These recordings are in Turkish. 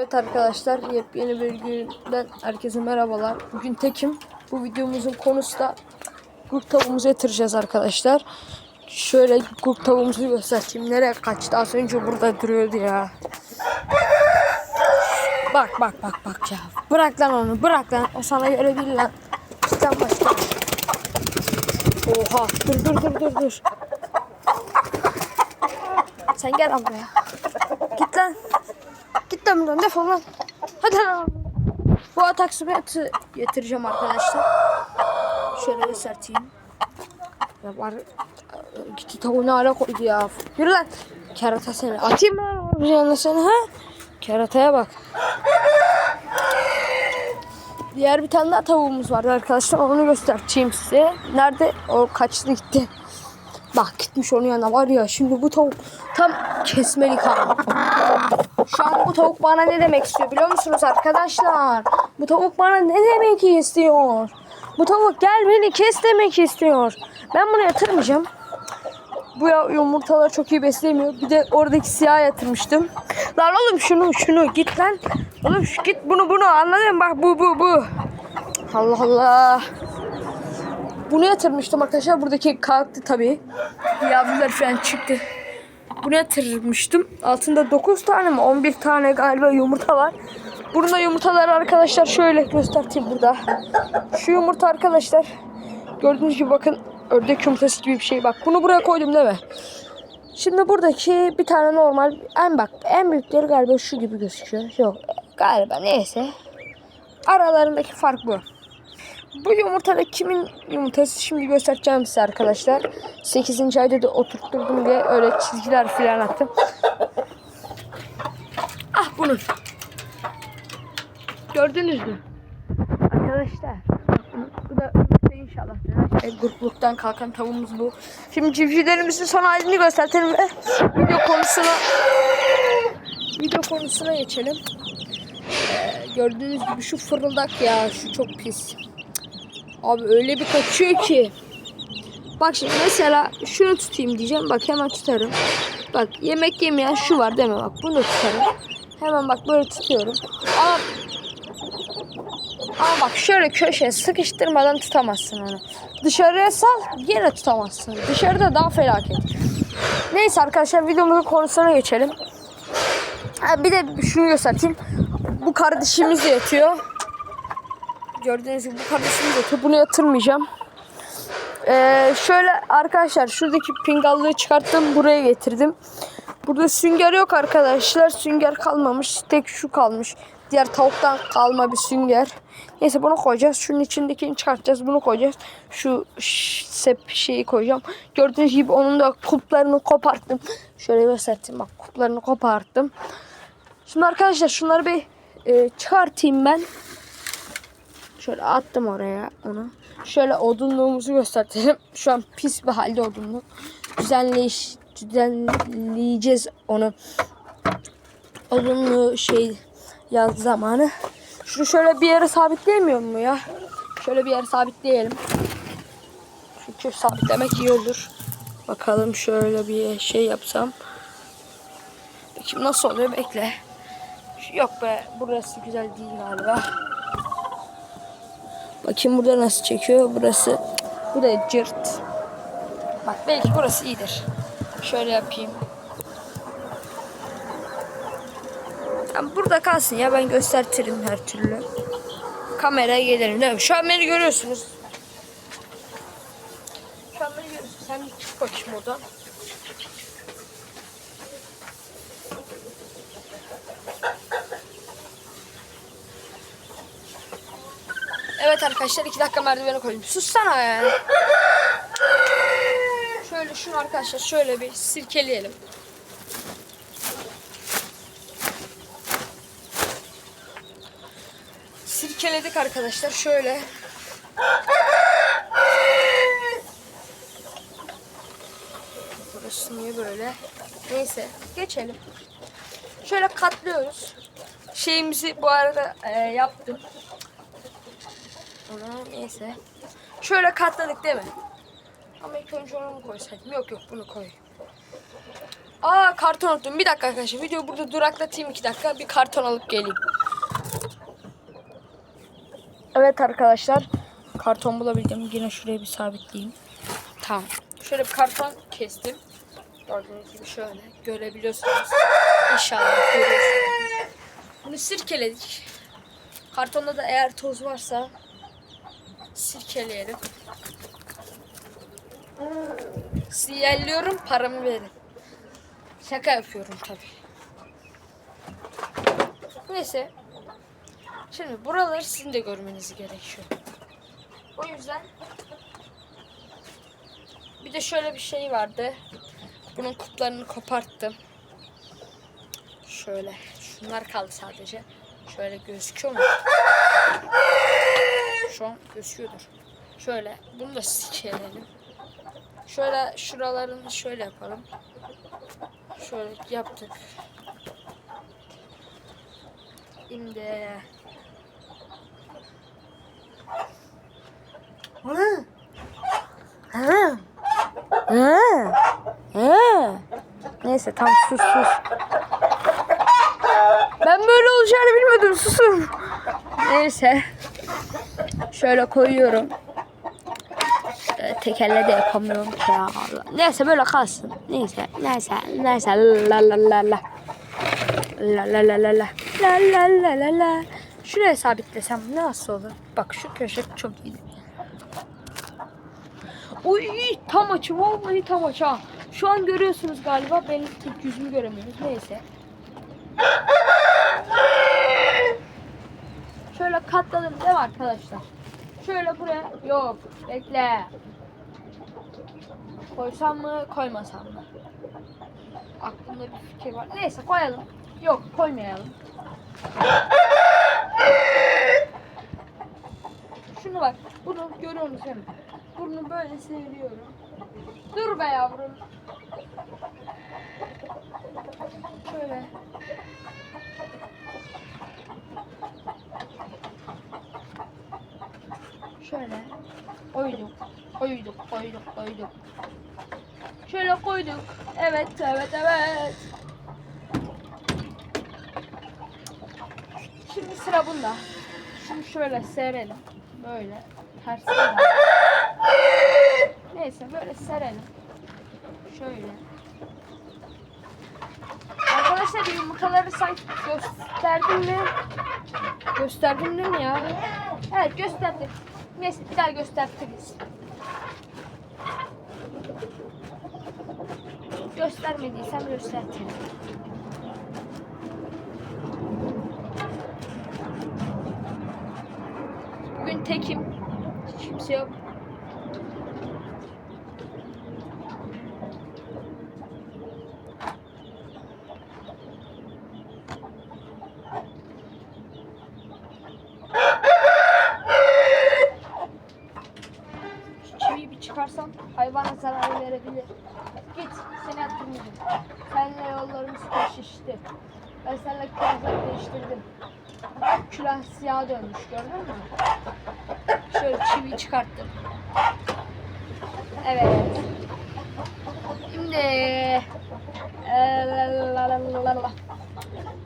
Evet arkadaşlar yepyeni bir günden herkese merhabalar. Bugün tekim. Bu videomuzun konusu da kurt tavuğumuzu yatıracağız arkadaşlar. Şöyle kurt tavuğumuzu göstereyim. Nereye kaçtı? Az önce burada duruyordu ya. Bak bak bak bak ya. Bırak lan onu bırak lan. O sana göre değil lan. Sen başka. Oha dur dur dur dur dur. Sen gel buraya. Git lan. Git lan buradan defol lan. Hadi lan. Bu atak sıfırı getireceğim arkadaşlar. Şöyle göstereyim. Ya var. Gitti tavuğu ne hale koydu ya. Yürü lan. Kerata seni. Atayım mı lan seni ha? Kerataya bak. Diğer bir tane daha tavuğumuz vardı arkadaşlar. Onu göstereceğim size. Nerede? O kaçtı gitti. Bak gitmiş onun yanına var ya. Şimdi bu tavuk tam kesmelik ha. Şu an bu tavuk bana ne demek istiyor biliyor musunuz arkadaşlar? Bu tavuk bana ne demek istiyor? Bu tavuk gel beni kes demek istiyor. Ben bunu yatırmayacağım. Bu yumurtalar çok iyi beslemiyor. Bir de oradaki siyah yatırmıştım. Lan oğlum şunu şunu git lan. Oğlum şu, git bunu bunu anladın mı? Bak bu bu bu. Allah Allah. Bunu yatırmıştım arkadaşlar. Buradaki kalktı tabii. Yavrular falan çıktı. Bunu yatırmıştım. Altında 9 tane mi 11 tane galiba yumurta var. Burada yumurtalar arkadaşlar şöyle göstereyim burada. Şu yumurta arkadaşlar. Gördüğünüz gibi bakın ördek yumurtası gibi bir şey. Bak bunu buraya koydum değil mi? Şimdi buradaki bir tane normal en bak en büyükleri galiba şu gibi gözüküyor. Yok galiba neyse. Aralarındaki fark bu. Bu yumurtada kimin yumurtası şimdi göstereceğim size arkadaşlar. 8. ayda da oturtturdum diye öyle çizgiler falan attım. Ah bunun. Gördünüz mü? Arkadaşlar. Bu da inşallah. E, grupluktan kalkan tavuğumuz bu. Şimdi civcivlerimizin son halini gösterelim ve video konusuna video konusuna geçelim. Ee, gördüğünüz gibi şu fırıldak ya şu çok pis. Abi öyle bir kaçıyor ki. Bak şimdi mesela şunu tutayım diyeceğim. Bak hemen tutarım. Bak yemek yemeyen şu var mi? Bak bunu tutarım. Hemen bak böyle tutuyorum. Ama ama bak şöyle köşeye sıkıştırmadan tutamazsın onu. Dışarıya sal yine tutamazsın. Dışarıda daha felaket. Neyse arkadaşlar videomuzun konusuna geçelim. Ha, bir de şunu göstereyim. Bu kardeşimiz de yatıyor. Gördüğünüz gibi bu kardeşimiz de. Bunu yatırmayacağım. Ee, şöyle arkadaşlar şuradaki pingallığı çıkarttım buraya getirdim. Burada sünger yok arkadaşlar. Sünger kalmamış. Tek şu kalmış. Diğer tavuktan kalma bir sünger. Neyse bunu koyacağız. Şunun içindekini çıkartacağız. Bunu koyacağız. Şu sep şeyi koyacağım. Gördüğünüz gibi onun da kuplarını koparttım. Şöyle göstereyim bak kuplarını koparttım. Şimdi arkadaşlar şunları bir e, çıkartayım ben. Şöyle attım oraya onu. Şöyle odunluğumuzu göstereyim. Şu an pis bir halde odunluk. Düzenleyiş, düzenleyeceğiz onu. Odunluğu şey yaz zamanı. Şunu şöyle bir yere sabitleyemiyor mu ya? Şöyle bir yere sabitleyelim. Çünkü sabitlemek iyi olur. Bakalım şöyle bir şey yapsam. Bakayım nasıl oluyor bekle. Yok be burası güzel değil galiba. Bakayım burada nasıl çekiyor. Burası bu da cırt. Bak belki burası iyidir. Şöyle yapayım. Tamam, burada kalsın ya ben göstertirim her türlü. Kameraya gelirim değil mi? Şu an beni görüyorsunuz. Şu an beni görüyorsunuz. Sen çık bakayım oradan. Evet arkadaşlar iki dakika merdiveni koydum. Sussana ya. Şöyle şunu arkadaşlar şöyle bir sirkeleyelim. Sirkeledik arkadaşlar şöyle. Burası niye böyle? Neyse geçelim. Şöyle katlıyoruz. Şeyimizi bu arada e, yaptım. Onu neyse. Şöyle katladık değil mi? Ama ilk önce onu mu koysaydım? Yok yok bunu koy. Aa karton unuttum. Bir dakika arkadaşlar. Videoyu burada duraklatayım iki dakika. Bir karton alıp geleyim. Evet arkadaşlar. Karton bulabildim. Yine şuraya bir sabitleyeyim. Tamam. Şöyle bir karton kestim. Gördüğünüz gibi şöyle görebiliyorsunuz. İnşallah görüyorsunuz. Bunu sirkeledik. Kartonda da eğer toz varsa sirkeleyelim. Siyerliyorum paramı verin. Şaka yapıyorum tabii. Neyse. Şimdi buraları sizin de görmeniz gerekiyor. O yüzden bir de şöyle bir şey vardı. Bunun kuplarını koparttım. Şöyle. Şunlar kaldı sadece. Şöyle gözüküyor mu? Şu an gözüküyordur. Şöyle. Bunu da sikerelim. Şöyle şuralarını şöyle yapalım. Şöyle yaptık. Şimdi Hı. Hı. Hı. Hı. Neyse tam sus sus. Ben böyle olacağını bilmiyordum susun. Neyse. Şöyle koyuyorum. Ee, tekerle de yapamıyorum ki ya. Neyse böyle kalsın. Neyse neyse neyse la la la la. La la la la la. La la la la la. Şuraya sabitlesem nasıl olur? Bak şu köşe çok iyiydi. Uy tam açı vallahi tam açı ha. Şu an görüyorsunuz galiba benim tek yüzümü göremiyoruz. Neyse. Şöyle katladım değil mi arkadaşlar? Şöyle buraya yok bekle. Koysam mı koymasam mı? Aklımda bir fikir var. Neyse koyalım. Yok koymayalım. Şunu bak. Bunu değil mi? Bunu böyle seviyorum. Dur be yavrum. Şöyle. Şöyle. Koyduk. Koyduk, koyduk, koyduk. Şöyle koyduk. Evet, evet, evet. Şimdi sıra bunda. Şunu şöyle serelim. Böyle. Tersine. Neyse böyle serelim. Şöyle. Arkadaşlar yumurtaları sanki gösterdim mi? Gösterdim değil mi ya? Evet gösterdim. Neyse bir daha gösterdiniz. Göstermediysem gösterdim. Bugün tekim. Hiç kimse yok. Şu çıkarsam hayvana zarar verebilir. Git seni attırmayacağım. Seninle yollarımız kesişti. Ben seninle külahları değiştirdim. Külah siyah dönmüş gördün mü? Şöyle çiviyi çıkarttım. Evet. Şimdi la.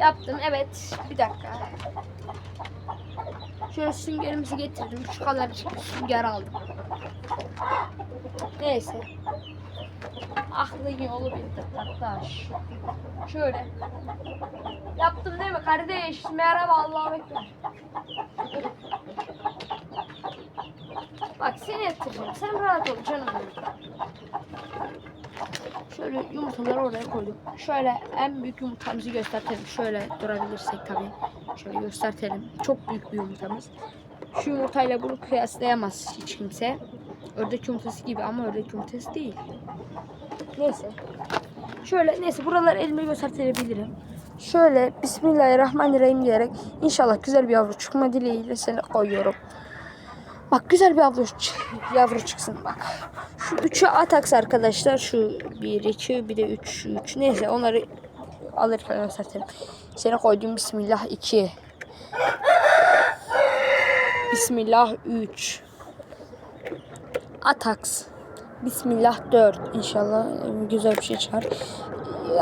yaptım evet bir dakika. Şöyle süngerimizi getirdim. Şu kadar sünger aldım. Neyse. Aklın yolu bitti kardeş. Şöyle. Yaptım değil mi kardeş? Merhaba Allah'a ekber. Bak seni yatıracağım. Sen rahat ol canım. Şöyle yumurtaları oraya koydum. Şöyle en büyük yumurtamızı göstertelim. Şöyle durabilirsek tabii. Şöyle göstertelim. Çok büyük bir yumurtamız. Şu yumurtayla bunu kıyaslayamaz hiç kimse. Ördek yumurtası gibi ama ördek yumurtası değil. Neyse. Şöyle neyse buralar elime gösterebilirim. Şöyle Bismillahirrahmanirrahim diyerek inşallah güzel bir yavru çıkma dileğiyle seni koyuyorum. Bak güzel bir yavru, yavru çıksın bak. Şu üçü ataks arkadaşlar. Şu bir, iki, bir de üç, üç. Neyse onları alırken göstereyim. Seni koydum Bismillah iki. Bismillah üç. Ataks. Bismillah 4. İnşallah güzel bir şey çıkar.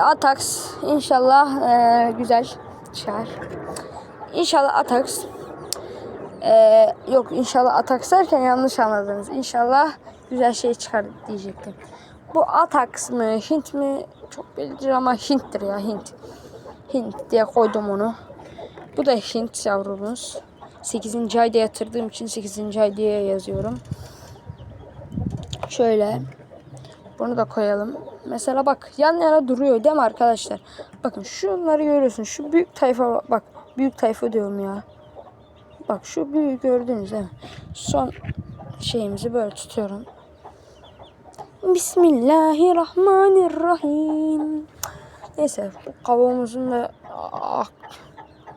Atax inşallah e, güzel çıkar. İnşallah Atax. E, yok inşallah Atax derken yanlış anladınız. İnşallah güzel şey çıkar diyecektim. Bu Atax mı Hint mi çok belli değil ama Hint'tir ya Hint. Hint diye koydum onu. Bu da Hint yavrumuz. 8. ayda yatırdığım için 8. ay diye yazıyorum. Şöyle. Bunu da koyalım. Mesela bak yan yana duruyor değil mi arkadaşlar? Bakın şunları görüyorsun. Şu büyük tayfa bak. büyük tayfa diyorum ya. Bak şu büyüğü gördünüz değil mi? Son şeyimizi böyle tutuyorum. Bismillahirrahmanirrahim. Neyse kavuğumuzun da ah,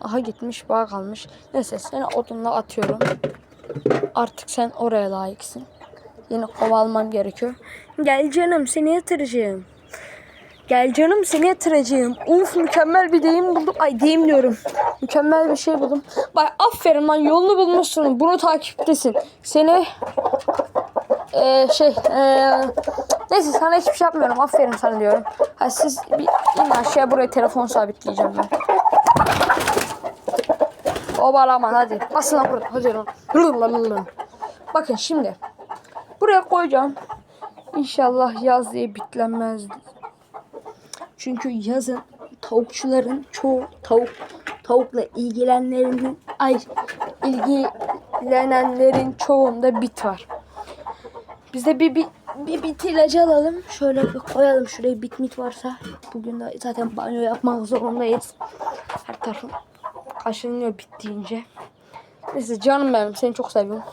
aha gitmiş bağ kalmış. Neyse seni odunla atıyorum. Artık sen oraya layıksın. Yeni kova almam gerekiyor. Gel canım seni yatıracağım. Gel canım seni yatıracağım. Uf mükemmel bir deyim buldum. Ay deyim diyorum. Mükemmel bir şey buldum. Bak aferin lan yolunu bulmuşsun. Bunu takiptesin. Seni eee şey eee neyse sana hiçbir şey yapmıyorum. Aferin sana diyorum. Ha siz bir in aşağıya buraya telefon sabitleyeceğim ben. Obalaman hadi. Basın lan burada. Hadi lan. Bakın şimdi. Buraya koyacağım. İnşallah yaz diye bitlenmez. Çünkü yazın tavukçuların çoğu tavuk tavukla ilgilenenlerin ay ilgilenenlerin çoğunda bit var. Biz de bir, bir, bir bit ilacı alalım. Şöyle bir koyalım şuraya bit mit varsa. Bugün de zaten banyo yapmak zorundayız. Her tarafım kaşınıyor bit deyince. Neyse canım benim seni çok seviyorum.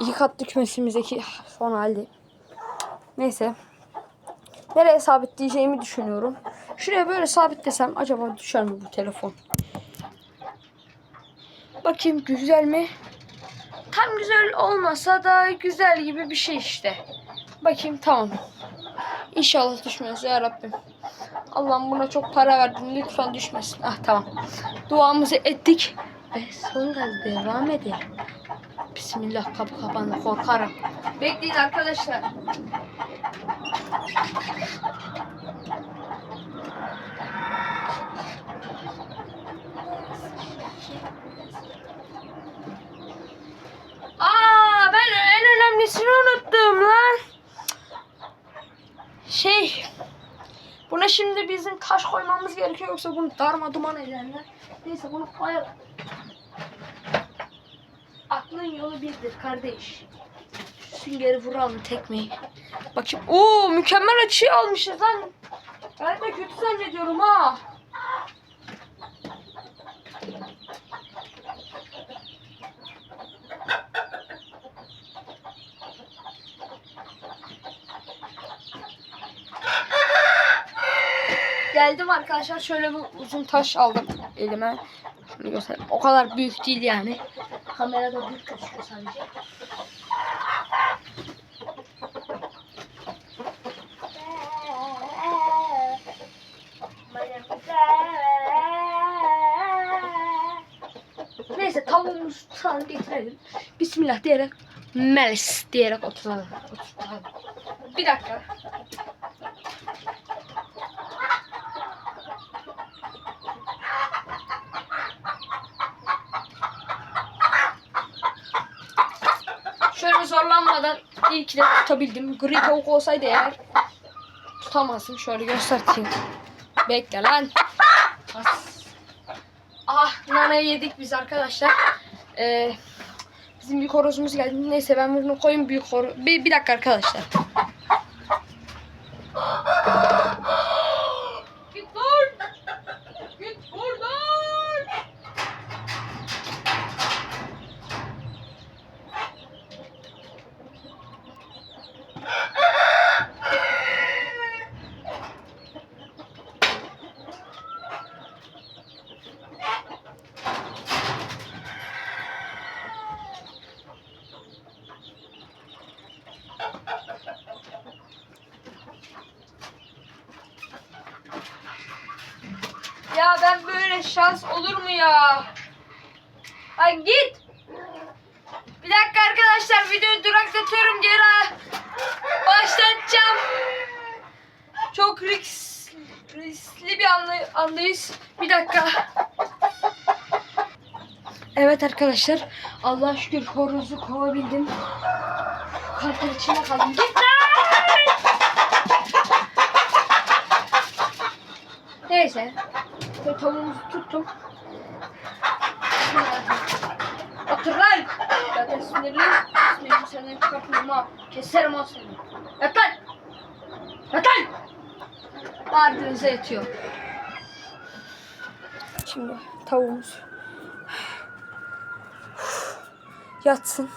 İki katlı kümesimizdeki son halde. Neyse. Nereye sabitleyeceğimi düşünüyorum. Şuraya böyle sabitlesem acaba düşer mi bu telefon? Bakayım güzel mi? Tam güzel olmasa da güzel gibi bir şey işte. Bakayım tamam. İnşallah düşmez ya Rabbim. Allah'ım buna çok para verdim. Lütfen düşmesin. Ah tamam. Duamızı ettik. Ve sonra devam edelim. Bismillah kapı kapandı korkarım. Bekleyin arkadaşlar. Aa ben en önemlisini unuttum lan. Şey Buna şimdi bizim taş koymamız gerekiyor yoksa bunu darma duman ederler. Neyse bunu koyalım. Aklın yolu birdir kardeş. Süngeri vuralım tekmeyi. Bakayım. Oo mükemmel açıyı almışız lan. Ben de kötü zannediyorum ha. Geldim arkadaşlar şöyle bir uzun taş aldım elime. Şunu göstereyim. O kadar büyük değil yani. Kamerada büyük gözüküyor sadece. Neyse tavuğumuzu sana getirelim. Bismillah diyerek Melis diyerek oturalım. oturtalım. Bir dakika. Şöyle zorlanmadan ki de tutabildim. Gri tavuk olsaydı eğer tutamazdım. Şöyle göstereyim. Bekle lan. As. Ah nane yedik biz arkadaşlar. Ee, bizim büyük horozumuz geldi. Neyse ben bunu koyayım büyük horoz. Bir, bir dakika arkadaşlar. Git buradan. Git buradan. Ya ben böyle şans olur mu ya? Ay git. Bir dakika arkadaşlar videoyu duraklatıyorum riskli bir anla- andayız. Bir dakika. Evet arkadaşlar. Allah şükür horozu kovabildim. Kartın içine kaldım. Git! Neyse. Ve tavuğumuzu tuttum. Otur lan! Zaten sinirliyim. Sinirimi senden çıkartmıyorum ha. Keserim ha seni. Yat lan! Yat lan! Ardınıza yatıyor. Şimdi tavuğumuz yatsın.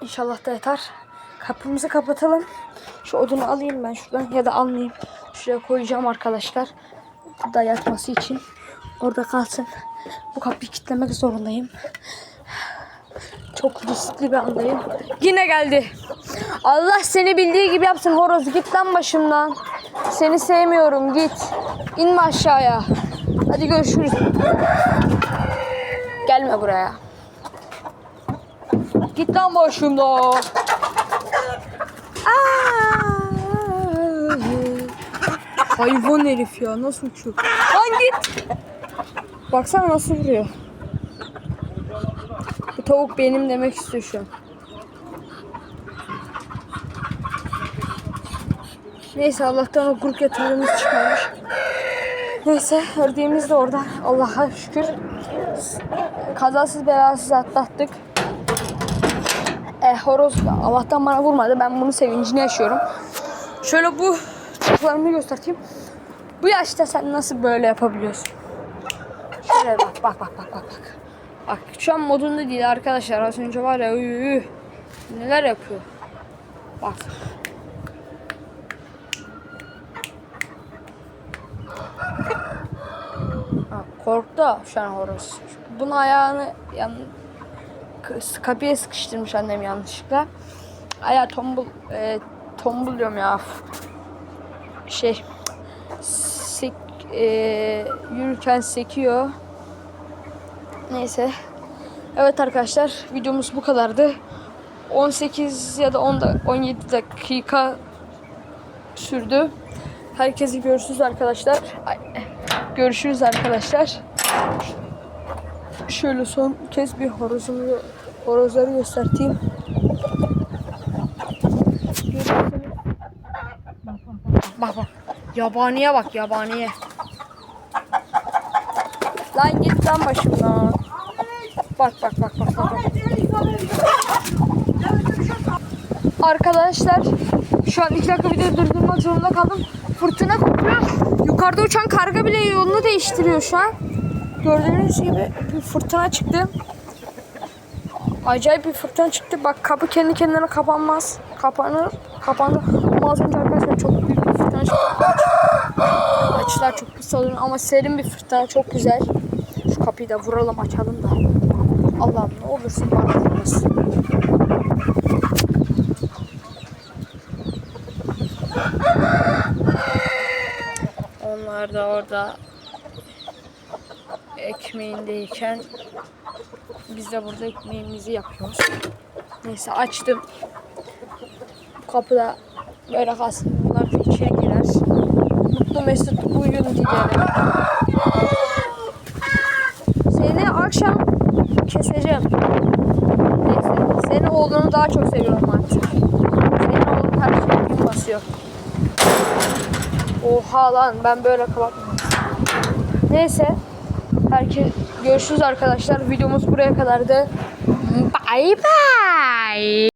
İnşallah da yatar. Kapımızı kapatalım. Şu odunu alayım ben şuradan ya da almayayım. Şuraya koyacağım arkadaşlar. Burada yatması için. Orada kalsın. Bu kapıyı kilitlemek zorundayım. Çok riskli bir andayım. Yine geldi. Allah seni bildiği gibi yapsın horoz. Git lan başımdan. Seni sevmiyorum git. İnme aşağıya. Hadi görüşürüz. Gelme buraya. Git lan başımdan. Aa! Hayvan herif ya nasıl uçuyor? Lan git. Baksana nasıl vuruyor. Bu tavuk benim demek istiyor şu an. Neyse Allah'tan o kurk yatırımımız çıkmamış. Neyse ördeğimiz de orada. Allah'a şükür. Kazasız belasız atlattık. E, horoz Allah'tan bana vurmadı. Ben bunun sevincini yaşıyorum. Şöyle bu çocuklarımı göstereyim. Bu yaşta sen nasıl böyle yapabiliyorsun? Şöyle bak bak bak bak bak. Bak, bak şu an modunda değil arkadaşlar. Az önce var ya üy, üy. neler yapıyor. Bak. Korktu şu an horoz. Bunun ayağını yan, kapıya sıkıştırmış annem yanlışlıkla. Ayağı tombul, e, tombul diyorum ya. Şey, sek, e, yürürken sekiyor. Neyse. Evet arkadaşlar videomuz bu kadardı. 18 ya da 10 da 17 dakika sürdü. Herkese görüşürüz arkadaşlar. Ay, görüşürüz arkadaşlar. Şöyle son kez bir horozumu horozları göstereyim. Bak bak. Yabaniye bak yabaniye. Lan git lan başımdan. Bak bak bak bak bak. bak. Arkadaşlar şu an iki dakika video durdurmak zorunda kaldım. Fırtına kopuyor. Yukarıda uçan karga bile yolunu değiştiriyor şu an. Gördüğünüz gibi bir fırtına çıktı. Acayip bir fırtına çıktı. Bak kapı kendi kendine kapanmaz. Kapanır. Kapanır. Ama az önce arkadaşlar çok büyük bir fırtına çıktı. Açılar çok pis oluyor ama serin bir fırtına çok güzel. Şu kapıyı da vuralım açalım da. Allah'ım ne olursun bana vurmasın. Onlar da orada ekmeğindeyken biz de burada ekmeğimizi yapıyoruz. Neyse açtım. Kapıda böyle kalsın. Bunlar da içeri girer. Mutlu mesut uyuyun dilerim. Seni akşam keseceğim. Neyse. Senin oğlunu daha çok seviyorum artık. Senin oğlun her şeyi basıyor. Oha lan ben böyle kapatmıyorum. Neyse. Herkes görüşürüz arkadaşlar. Videomuz buraya kadardı. Bye bye.